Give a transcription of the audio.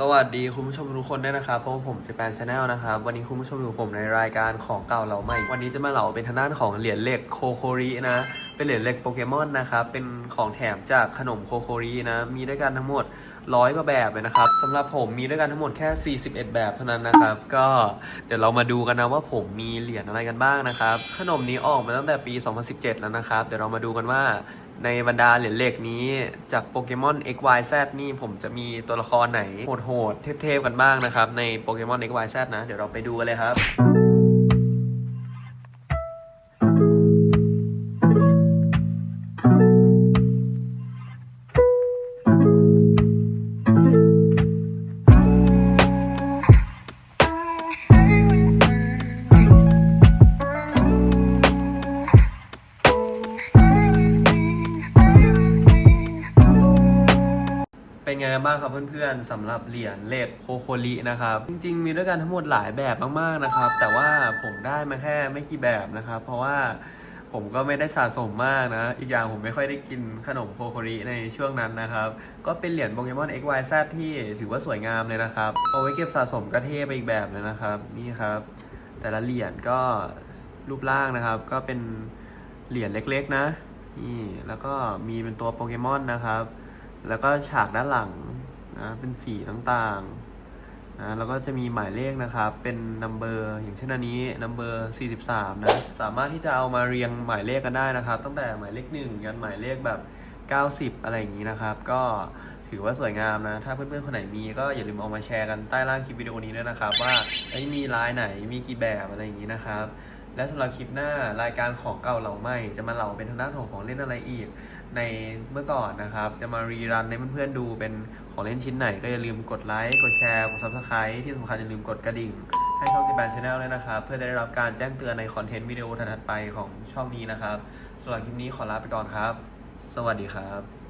สวัสดีคุณผู้ชมทุกคนด้วยนะครับเพราะว่าผมจะแปนชาแนลนะครับวันนี้คุณผู้ชมอยู่กับผมในรายการของเก่าเราใหม่ วันนี้จะมาเหล่าเป็นทางด้านของเหรียญเหล็กโคโครินะ เป็นเหรียญเหล็กโปเกมอนนะครับ เป็นของแถมจากขนมโคโครินะ มีด้วยกันทั้งหมดร้อยกว่าแบบเลยนะครับสำหรับผมมีด้วยกันทั้งหมดแค่ 41 แบบเท่านั้นนะครับ ก็เดี๋ยวเรามาดูกันนะว่าผมมีเหรียญอะไรกันบ้างนะครับ ขนมนี้ออกมาตั้งแต่ปี 2017 แล้วนะครับ เดี๋ยวเรามาดูกันว่า ในบรรดาเหรียญเหล็กนี้จากโปเกมอน XYZ นี่ผมจะมีตัวละครไหนโหดๆเทพๆกันบ้างนะครับ ในโปเกมอน XYZ นะ เดี๋ยวเราไปดูกันเลยครับ เป็นไงบ้างครับเพื่อนๆสำหรับเหรียญเล็กโคโคลินะครับ จริงๆ มีด้วยกันทั้งหมดหลายแบบมากๆนะครับ แต่ว่าผมได้มาแค่ไม่กี่แบบนะครับ เพราะว่าผมก็ไม่ได้สะสมมากนะ อีกอย่างผมไม่ค่อยได้กินขนมโคโคริในช่วงนั้นนะครับ ก็เป็นเหรียญโปเกมอน XYZ ที่ถือว่าสวยงามเลยนะครับ เอาไว้เก็บสะสมก็เท่ไปอีกแบบเลยนะครับ นี่ครับ แต่ละเหรียญก็รูปร่างนะครับ ก็เป็นเหรียญเล็กๆนะ นี่ แล้วก็มีเป็นตัวโปเกมอนนะครับ แล้วก็ฉากด้านหลังนะเป็นสีต่างๆนะแล้วก็จะมีหมายเลขนะครับ เป็นนัมเบอร์อย่างเช่นอันนี้นัมเบอร์43นะสามารถที่จะเอามาเรียงหมายเลขกันได้นะครับ ตั้งแต่หมายเลข1ยันหมายเลขแบบ 90 อะไรอย่างนี้นะครับ ก็ถือว่าสวยงามนะ ถ้าเพื่อนๆคนไหนมีก็อย่าลืมเอามาแชร์กันใต้ล่างคลิปวิดีโอนี้ด้วยนะครับ ว่าเอ้มีลายไหนมีกี่แบบอะไรอย่างนี้นะครับ และสำหรับคลิปหน้ารายการของเก่าเหล่าใหม่ จะมาเหล่าเป็นทางด้านของของเล่นอะไรอีก ในเมื่อก่อนนะครับ จะมารีรันให้เพื่อนๆดูเป็นของเล่นชิ้นไหน ก็อย่าลืมกดไลค์ กดแชร์ กด subscribe ที่สำคัญอย่าลืมกดกระดิ่ง ให้ช่องที่แบนชาแนลด้วยนะครับ เพื่อได้รับการแจ้งเตือนในคอนเทนต์วิดีโอถัดไปของช่องนี้นะครับสำหรับคลิปนี้ขอลาไปก่อนครับ สวัสดีครับ